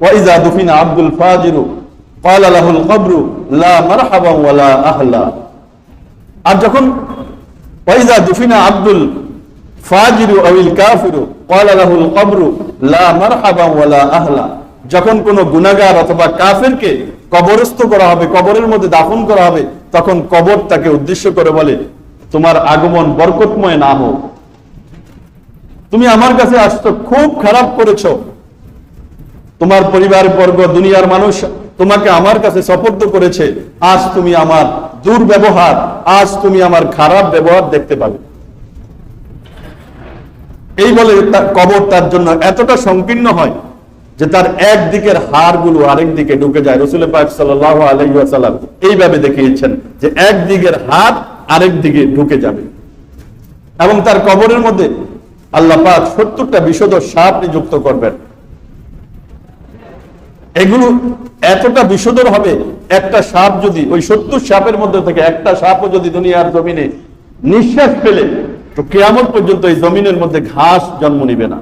ওয়াইজা দুফিনা আব্দুল ফাজিরু قال له القبر لا مرحبا ولا اهلا আর যখন ওয়াইজা দুফিনা আব্দুল ফাজিরু আউল কাফিরু قال له القبر لا مرحبا ولا اهلا যখন কোন গুনাহগার অথবা কাফেরকে কবরস্থ করা হবে কবরের মধ্যে দাফন করা হবে তখন কবর তাকে উদ্দেশ্য করে বলে তোমার আগমন বরকতময় না হোক তুমি আমার কাছে আসতো খুব খারাপ করেছো তোমার পরিবার বর্গ দুনিয়ার মানুষ তোমাকে আমার কাছে সপর্দ করেছে, আজ তুমি আমার দুর্ব্যবহার, আজ তুমি আমার খারাপ ব্যবহার দেখতে পাবে। এই বলে কবর তার জন্য এতটা সংকীর্ণ হয় যে তার একদিকের হাড়গুলো আরেক দিকে ঢুকে যায়। রসুল আলহিহাসাল্লাম এইভাবে দেখিয়েছেন যে একদিকের হাত আরেক দিকে ঢুকে যাবে। এবং তার কবরের মধ্যে আল্লাহ পাক সত্তরটা বিশদ সাপ নিযুক্ত করবেন। এগুলো এতটা বিষদর হবে, একটা সাপ যদি, ওই সত্তর সাপের মধ্যে থেকে একটা সাপও যদি দুনিয়ার জমিনে নিঃশ্বাস ফেলে, তো কেয়ামত পর্যন্ত এই জমিনের মধ্যে ঘাস জন্ম নিবে না।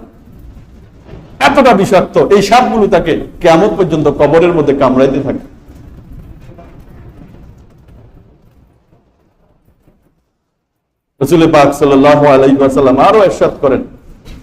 এতটা বিষাক্ত, এই সাপগুলো তাকে কেয়ামত পর্যন্ত কবরের মধ্যে কামড়াইতে থাকে। রসুল পাক আলাইহি ওয়াসাল্লাম আরও ইরশাদ করেন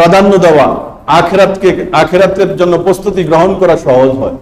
প্রাধান্য দেওয়া। আখেরাতকে আখেরাতের জন্য প্রস্তুতি গ্রহণ করা সহজ হয়।